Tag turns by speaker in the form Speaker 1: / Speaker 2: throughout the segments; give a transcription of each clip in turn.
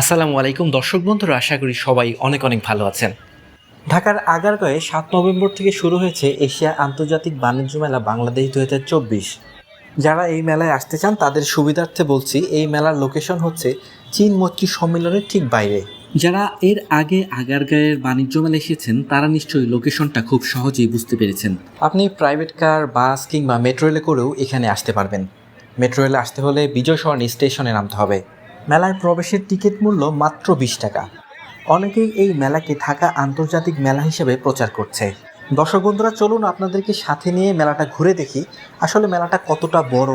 Speaker 1: আসসালামু আলাইকুম, দর্শক বন্ধুরা, আশা করি সবাই অনেক অনেক ভালো আছেন। ঢাকার আগারগাঁয়ে সাত নভেম্বর থেকে শুরু হয়েছে এশিয়া আন্তর্জাতিক বাণিজ্য মেলা বাংলাদেশ দু হাজার চব্বিশ। যারা এই মেলায় আসতে চান, তাদের সুবিধার্থে বলছি, এই মেলার লোকেশন হচ্ছে চীন মৈত্রী সম্মেলনের ঠিক বাইরে। যারা এর আগে আগারগাঁয়ের বাণিজ্য মেলা এসেছেন, তারা নিশ্চয়ই লোকেশনটা খুব সহজেই বুঝতে পেরেছেন। আপনি প্রাইভেট কার, বাস কিংবা মেট্রো রেলে করেও এখানে আসতে পারবেন। মেট্রো রেলে আসতে হলে বিজয় সরণি স্টেশনে নামতে হবে। মেলায় প্রবেশের টিকিট মূল্য মাত্র বিশ টাকা। অনেকেই এই মেলাকে ঢাকা আন্তর্জাতিক মেলা হিসেবে প্রচার করছে। দর্শক বন্ধুরা, চলুন আপনাদেরকে সাথে নিয়ে মেলাটা ঘুরে দেখি। আসলে মেলাটা কতটা বড়,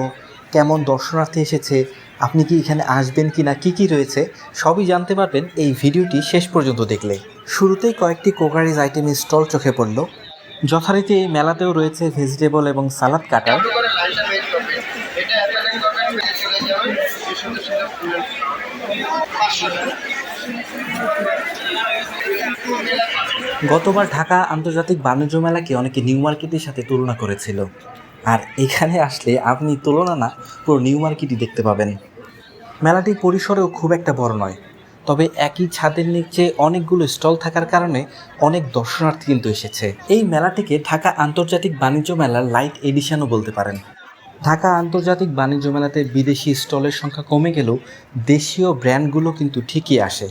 Speaker 1: কেমন দর্শনার্থী এসেছে, আপনি কি এখানে আসবেন কি না কী কী রয়েছে, সবই জানতে পারবেন এই ভিডিওটি শেষ পর্যন্ত দেখলে। শুরুতেই কয়েকটি কোকারিজ আইটেমের স্টল চোখে পড়ল। যথারীতি এই মেলাতেও রয়েছে ভেজিটেবল এবং সালাদ কাটার
Speaker 2: করে লাইনটা বের করবেন
Speaker 1: গতবার ঢাকা আন্তর্জাতিক বাণিজ্য মেলাকে অনেকে নিউ মার্কেটের সাথে তুলনা করেছিল। আর এখানে আসলে আপনি তুলনা না, পুরো নিউ মার্কেটই দেখতে পাবেন। মেলাটি পরিসরেও খুব একটা বড় নয়, তবে একই ছাদের নিচে অনেকগুলো স্টল থাকার কারণে অনেক দর্শনার্থী কিন্তু এসেছে। এই মেলাটিকে ঢাকা আন্তর্জাতিক বাণিজ্য মেলার লাইট এডিশনও বলতে পারেন। ঢাকা আন্তর্জাতিক বাণিজ্য মেলাতে বিদেশি স্টলের সংখ্যা কমে গেলেও দেশীয় ব্র্যান্ডগুলো কিন্তু ঠিকই আসে।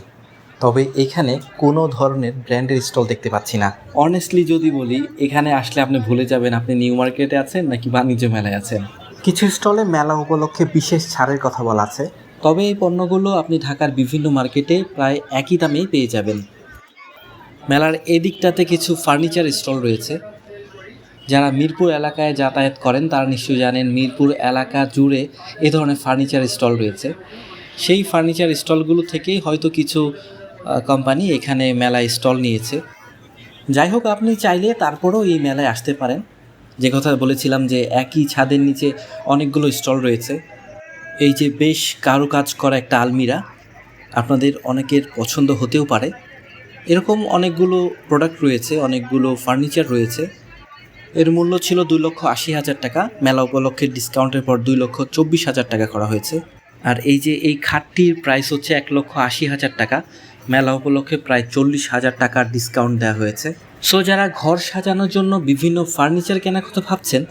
Speaker 1: তবে এখানে কোনো ধরনের ব্র্যান্ডের স্টল দেখতে পাচ্ছি না। অনেস্টলি যদি বলি এখানে আসলে আপনি ভুলে যাবেন আপনি নিউ মার্কেটে আছেন নাকি বাণিজ্য মেলায় আছেন। কিছু স্টলে মেলা উপলক্ষে বিশেষ ছাড়ের কথা বলা আছে। তবে এই পণ্যগুলো আপনি ঢাকার বিভিন্ন মার্কেটে প্রায় একই দামেই পেয়ে যাবেন। মেলার এদিকটাতে কিছু ফার্নিচার স্টল রয়েছে। যারা মিরপুর এলাকায় যাতায়াত করেন, তারা নিশ্চয়ই জানেন মিরপুর এলাকা জুড়ে এ ধরনের ফার্নিচার স্টল রয়েছে। সেই ফার্নিচার স্টলগুলো থেকেই হয়তো কিছু কোম্পানি এখানে মেলায় স্টল নিয়েছে। যাই হোক, আপনি চাইলে তারপরেও এই মেলায় আসতে পারেন। যে কথা বলেছিলাম যে একই ছাদের নিচে অনেকগুলো স্টল রয়েছে। এই যে বেশ কারুকাজ করা একটা আলমিরা, আপনাদের অনেকের পছন্দ হতেও পারে। এরকম অনেকগুলো প্রোডাক্ট রয়েছে, অনেকগুলো ফার্নিচার রয়েছে। এর মূল্য ছিল দুই লক্ষ আশি হাজার টাকা। মেলা উপলক্ষে ডিসকাউন্টের পর দুই লক্ষ চব্বিশ হাজার টাকা করা হয়েছে। আর এই যে এই খাটটির প্রাইস হচ্ছে এক লক্ষ আশি হাজার টাকা। মেলা উপলক্ষে প্রায় চল্লিশ হাজার টাকার ডিসকাউন্ট দেওয়া হয়েছে। সো যারা ঘর সাজানোর জন্য বিভিন্ন ফার্নিচার কেনার কথা ভাবছেন,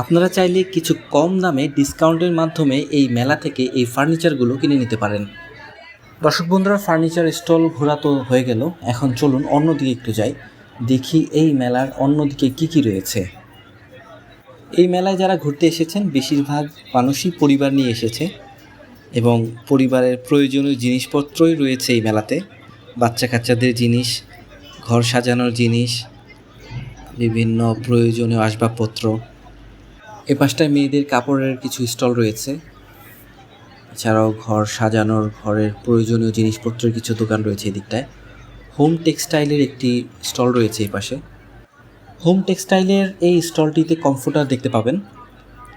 Speaker 1: আপনারা চাইলে কিছু কম দামে ডিসকাউন্টের মাধ্যমে এই মেলা থেকে এই ফার্নিচারগুলো কিনে নিতে পারেন। দর্শক বন্ধুরা ফার্নিচার স্টল ঘোরা তো হয়ে গেল। এখন চলুন অন্যদিকে একটু যাই। দেখি এই মেলার অন্যদিকে কি কি রয়েছে। এই মেলায় যারা ঘুরতে এসেছেন, বেশিরভাগ মানুষই পরিবার নিয়ে এসেছে এবং পরিবারের প্রয়োজনীয় জিনিসপত্রই রয়েছে এই মেলাতে। বাচ্চা কাচ্চাদের জিনিস, ঘর সাজানোর জিনিস, বিভিন্ন প্রয়োজনীয় আসবাবপত্র। এ পাশটায় মেয়েদের কাপড়ের কিছু স্টল রয়েছে। এছাড়াও ঘর সাজানোর, ঘরের প্রয়োজনীয় জিনিসপত্রের কিছু দোকান রয়েছে এদিকটায়। হোম টেক্সটাইলের একটি স্টল রয়েছে এই পাশে। হোম টেক্সটাইলের এই স্টলটিতে কমফোর্টার দেখতে পাবেন।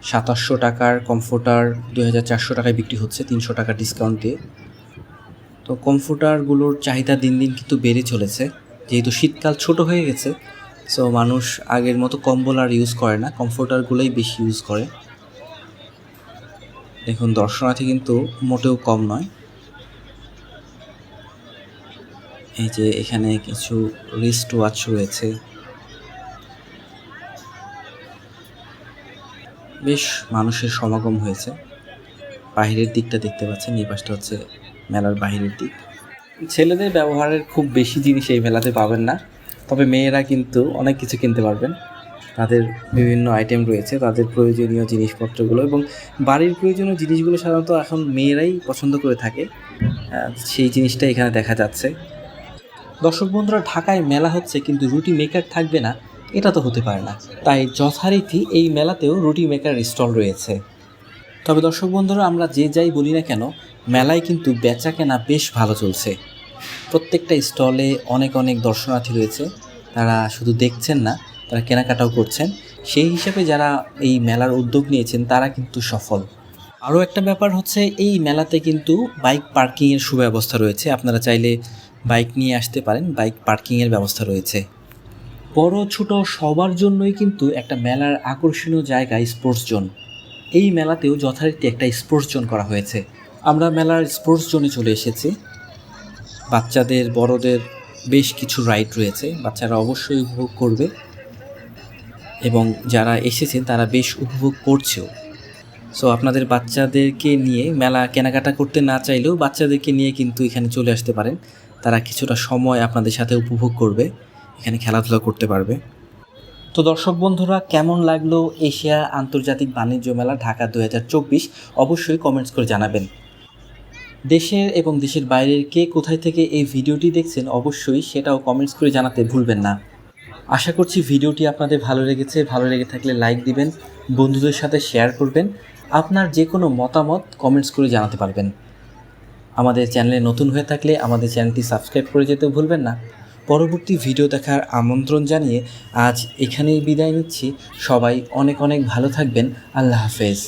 Speaker 1: সাতাশশো টাকার কমফোর্টার দু হাজার চারশো টাকায় বিক্রি হচ্ছে, তিনশো টাকা ডিসকাউন্ট দিয়ে। তো কমফোর্টারগুলোর চাহিদা দিন দিন কিন্তু বেড়ে চলেছে। যেহেতু শীতকাল ছোট হয়ে গেছে সো মানুষ আগের মতো কম্বল আর ইউজ করে না, কমফোর্টারগুলোই বেশি ইউজ করে। দেখুন, দর্শনার্থী কিন্তু মোটেও কম নয়। এই যে এখানে কিছু রিস্ট ওয়াচ রয়েছে। বেশ মানুষের সমাগম হয়েছে। বাহিরের দিকটা দেখতে পাচ্ছেন, এই পাশটা হচ্ছে মেলার বাহিরের দিক। ছেলেদের ব্যবহারের খুব বেশি জিনিস এই মেলাতে পাবেন না, তবে মেয়েরা কিন্তু অনেক কিছু কিনতে পারবেন। তাদের বিভিন্ন আইটেম রয়েছে, তাদের প্রয়োজনীয় জিনিসপত্রগুলো এবং বাড়ির প্রয়োজনীয় জিনিসগুলো সাধারণত এখন মেয়েরাই পছন্দ করে থাকে। সেই জিনিসটা এখানে দেখা যাচ্ছে। দর্শক বন্ধুরা, ঢাকায় মেলা হচ্ছে কিন্তু রুটি মেকার থাকবে না, এটা তো হতে পারে না। তাই যথারীতি এই মেলাতেও রুটি মেকার স্টল রয়েছে। তবে দর্শক বন্ধুরা, আমরা যে যাই বলি না কেন, মেলায় কিন্তু বেচা কেনা বেশ ভালো চলছে। প্রত্যেকটা স্টলে অনেক অনেক দর্শনার্থী রয়েছে, তারা শুধু দেখছেন না, তারা কেনাকাটাও করছেন। সেই হিসাবে যারা এই মেলার উদ্যোগ নিয়েছেন, তারা কিন্তু সফল। আরও একটা ব্যাপার হচ্ছে, এই মেলাতে কিন্তু বাইক পার্কিংয়ের সুব্যবস্থা রয়েছে। আপনারা চাইলে বাইক নিয়ে আসতে পারেন, বাইক পার্কিংয়ের ব্যবস্থা রয়েছে। বড়, ছোট সবার জন্যই কিন্তু একটা মেলার আকর্ষণীয় জায়গা স্পোর্টস জোন। এই মেলাতেও যথারীতি একটা স্পোর্টস জোন করা হয়েছে। আমরা মেলার স্পোর্টস জোনে চলে এসেছি। বাচ্চাদের, বড়দের বেশ কিছু রাইড রয়েছে, বাচ্চারা অবশ্যই উপভোগ করবে। এবং যারা এসেছেন তারা বেশ উপভোগ করছেও। সো আপনাদের বাচ্চাদেরকে নিয়ে মেলা কেনাকাটা করতে না চাইলেও বাচ্চাদেরকে নিয়ে কিন্তু এখানে চলে আসতে পারেন। তারা কিছুটা সময় আপনাদের সাথে উপভোগ করবে, এখানে খেলাধুলা করতে পারবে। তো দর্শক বন্ধুরা, কেমন লাগল এশিয়া আন্তর্জাতিক বাণিজ্য মেলা ঢাকা দু হাজার চব্বিশ? অবশ্যই কমেন্টস করে জানাবেন। দেশের এবং দেশের বাইরের কে কোথায় থেকে এই ভিডিওটি দেখছেন অবশ্যই সেটাও কমেন্টস করে জানাতে ভুলবেন না। আশা করছি ভিডিওটি আপনাদের ভালো লেগেছে। ভালো লেগে থাকলে লাইক দিবেন, বন্ধুদের সাথে শেয়ার করবেন। আপনার যে কোনো মতামত কমেন্টস করে জানাতে পারবেন। আমাদের চ্যানেলে নতুন হয়ে থাকলে আমাদের চ্যানেলটি সাবস্ক্রাইব করে যেতে ভুলবেন না। পরবর্তী ভিডিও দেখার আমন্ত্রণ জানিয়ে আজ এখানেই বিদায় নিচ্ছি। সবাই অনেক অনেক ভালো থাকবেন। আল্লাহ হাফেজ।